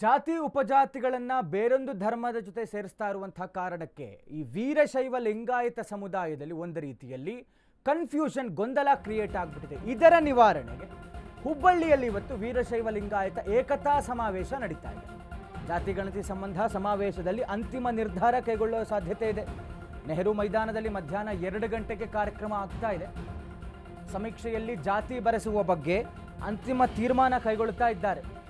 ಜಾತಿ ಉಪಜಾತಿಗಳನ್ನು ಬೇರೊಂದು ಧರ್ಮದ ಜೊತೆ ಸೇರಿಸ್ತಾ ಇರುವಂತಹ ಕಾರಣಕ್ಕೆ ಈ ವೀರಶೈವ ಲಿಂಗಾಯತ ಸಮುದಾಯದಲ್ಲಿ ಒಂದು ರೀತಿಯಲ್ಲಿ ಕನ್ಫ್ಯೂಷನ್ ಗೊಂದಲ ಕ್ರಿಯೇಟ್ ಆಗಿಬಿಟ್ಟಿದೆ. ಇದರ ನಿವಾರಣೆಗೆ ಹುಬ್ಬಳ್ಳಿಯಲ್ಲಿ ಇವತ್ತು ವೀರಶೈವ ಲಿಂಗಾಯತ ಏಕತಾ ಸಮಾವೇಶ ನಡೀತಾ ಇದೆ. ಜಾತಿ ಗಣತಿ ಸಂಬಂಧ ಸಮಾವೇಶದಲ್ಲಿ ಅಂತಿಮ ನಿರ್ಧಾರ ಕೈಗೊಳ್ಳುವ ಸಾಧ್ಯತೆ ಇದೆ. ನೆಹರು ಮೈದಾನದಲ್ಲಿ ಮಧ್ಯಾಹ್ನ ಎರಡು ಗಂಟೆಗೆ ಕಾರ್ಯಕ್ರಮ ಆಗ್ತಾ ಇದೆ. ಸಮೀಕ್ಷೆಯಲ್ಲಿ ಜಾತಿ ಬರೆಸುವ ಬಗ್ಗೆ ಅಂತಿಮ ತೀರ್ಮಾನ ಕೈಗೊಳ್ಳುತ್ತಾ ಇದ್ದಾರೆ.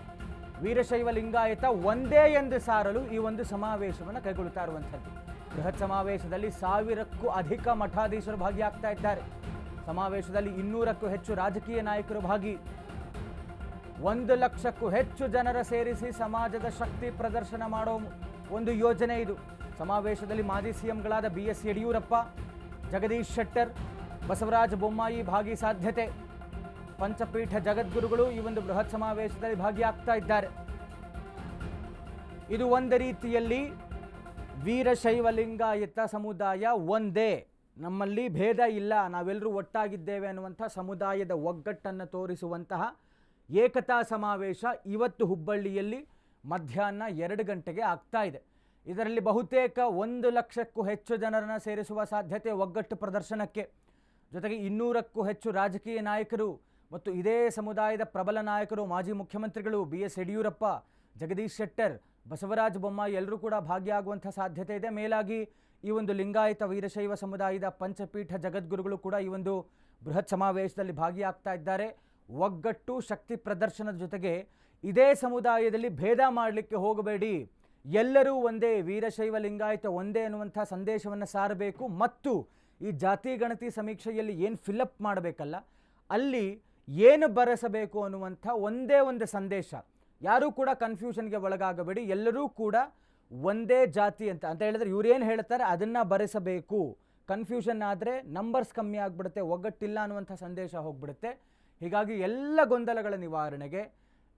ವೀರಶೈವ ಲಿಂಗಾಯತ ಒಂದೇ ಎಂದು ಸಾರಲು ಈ ಒಂದು ಸಮಾವೇಶವನ್ನು ಕೈಗೊಳ್ಳುತ್ತಾ ಇರುವಂಥದ್ದು. ಬೃಹತ್ ಸಮಾವೇಶದಲ್ಲಿ ಸಾವಿರಕ್ಕೂ ಅಧಿಕ ಮಠಾಧೀಶರು ಭಾಗಿಯಾಗ್ತಾ ಇದ್ದಾರೆ. ಸಮಾವೇಶದಲ್ಲಿ ಇನ್ನೂರಕ್ಕೂ ಹೆಚ್ಚು ರಾಜಕೀಯ ನಾಯಕರು ಭಾಗಿ. ಒಂದು ಲಕ್ಷಕ್ಕೂ ಹೆಚ್ಚು ಜನರ ಸೇರಿಸಿ ಸಮಾಜದ ಶಕ್ತಿ ಪ್ರದರ್ಶನ ಮಾಡೋ ಒಂದು ಯೋಜನೆ ಇದು. ಸಮಾವೇಶದಲ್ಲಿ ಮಾಜಿ ಸಿಎಂಗಳಾದ ಬಿ ಎಸ್ ಯಡಿಯೂರಪ್ಪ, ಜಗದೀಶ್ ಶೆಟ್ಟರ್, ಬಸವರಾಜ ಬೊಮ್ಮಾಯಿ ಭಾಗಿ ಸಾಧ್ಯತೆ. ಪಂಚಪೀಠ ಜಗದ್ಗುರುಗಳು ಈ ಒಂದು ಬೃಹತ್ ಸಮಾವೇಶದಲ್ಲಿ ಭಾಗಿಯಾಗ್ತಾ ಇದ್ದಾರೆ. ಇದು ಒಂದು ರೀತಿಯಲ್ಲಿ ವೀರಶೈವ ಲಿಂಗಾಯತ ಸಮುದಾಯ ಒಂದೇ. ನಮ್ಮಲ್ಲಿ ಭೇದ ಇಲ್ಲ. ನಾವೆಲ್ಲರೂ ಒಟ್ಟಾಗಿದ್ದೇವೆ ಅನ್ನುವಂಥ ಸಮುದಾಯದ ಒಗ್ಗಟ್ಟನ್ನು ತೋರಿಸುವಂತಹ ಏಕತಾ ಸಮಾವೇಶ ಇವತ್ತು ಹುಬ್ಬಳ್ಳಿಯಲ್ಲಿ ಮಧ್ಯಾಹ್ನ ಎರಡು ಗಂಟೆಗೆ ಆಗ್ತಾ ಇದೆ. ಇದರಲ್ಲಿ ಬಹುತೇಕ ಒಂದು ಲಕ್ಷಕ್ಕೂ ಹೆಚ್ಚು ಜನರನ್ನು ಸೇರಿಸುವ ಸಾಧ್ಯತೆ ಒಗ್ಗಟ್ಟು ಪ್ರದರ್ಶನಕ್ಕೆ. ಜೊತೆಗೆ ಇನ್ನೂರಕ್ಕೂ ಹೆಚ್ಚು ರಾಜಕೀಯ ನಾಯಕರು ಮತ್ತು ಇದೇ ಸಮುದಾಯದ ಪ್ರಬಲ ನಾಯಕರು ಮಾಜಿ ಮುಖ್ಯಮಂತ್ರಿಗಳು ಬಿ ಎಸ್ ಯಡಿಯೂರಪ್ಪ, ಜಗದೀಶ್ ಶೆಟ್ಟರ್, ಬಸವರಾಜ ಬೊಮ್ಮಾಯಿ ಎಲ್ಲರೂ ಕೂಡ ಭಾಗಿಯಾಗುವಂಥ ಸಾಧ್ಯತೆ ಇದೆ. ಮೇಲಾಗಿ ಈ ಒಂದು ಲಿಂಗಾಯತ ವೀರಶೈವ ಸಮುದಾಯದ ಪಂಚಪೀಠ ಜಗದ್ಗುರುಗಳು ಕೂಡ ಈ ಒಂದು ಬೃಹತ್ ಸಮಾವೇಶದಲ್ಲಿ ಭಾಗಿಯಾಗ್ತಾ ಇದ್ದಾರೆ. ಒಗ್ಗಟ್ಟು ಶಕ್ತಿ ಪ್ರದರ್ಶನದ ಜೊತೆಗೆ ಇದೇ ಸಮುದಾಯದಲ್ಲಿ ಭೇದ ಮಾಡಲಿಕ್ಕೆ ಹೋಗಬೇಡಿ. ಎಲ್ಲರೂ ಒಂದೇ ವೀರಶೈವ ಲಿಂಗಾಯತ, ಒಂದೇ ಅನ್ನುವಂಥ ಸಂದೇಶವನ್ನು ಸಾರಬೇಕು. ಮತ್ತು ಈ ಜಾತಿ ಗಣತಿ ಸಮೀಕ್ಷೆಯಲ್ಲಿ ಏನು ಫಿಲಪ್ ಮಾಡಬೇಕಲ್ಲ, ಅಲ್ಲಿ ಏನು ಬರೆಸಬೇಕು ಅನ್ನುವಂಥ ಒಂದೇ ಒಂದು ಸಂದೇಶ. ಯಾರೂ ಕೂಡ ಕನ್ಫ್ಯೂಷನ್ಗೆ ಒಳಗಾಗಬೇಡಿ. ಎಲ್ಲರೂ ಕೂಡ ಒಂದೇ ಜಾತಿ ಅಂತ ಅಂತ ಹೇಳಿದ್ರೆ ಇವ್ರೇನು ಹೇಳ್ತಾರೆ? ಅದನ್ನು ಬರೆಸಬೇಕು. ಕನ್ಫ್ಯೂಷನ್ ಆದರೆ ನಂಬರ್ಸ್ ಕಮ್ಮಿ ಆಗಿಬಿಡುತ್ತೆ, ಒಗ್ಗಟ್ಟಿಲ್ಲ ಅನ್ನುವಂಥ ಸಂದೇಶ ಹೋಗ್ಬಿಡುತ್ತೆ. ಹೀಗಾಗಿ ಎಲ್ಲ ಗೊಂದಲಗಳ ನಿವಾರಣೆಗೆ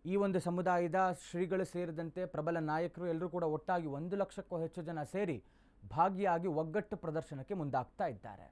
ಈ ಒಂದು ಸಮುದಾಯದ ಶ್ರೀಗಳು ಸೇರಿದಂತೆ ಪ್ರಬಲ ನಾಯಕರು ಎಲ್ಲರೂ ಕೂಡ ಒಟ್ಟಾಗಿ ಒಂದು ಲಕ್ಷಕ್ಕೂ ಹೆಚ್ಚು ಜನ ಸೇರಿ ಭಾಗಿಯಾಗಿ ಒಗ್ಗಟ್ಟು ಪ್ರದರ್ಶನಕ್ಕೆ ಮುಂದಾಗ್ತಾ ಇದ್ದಾರೆ.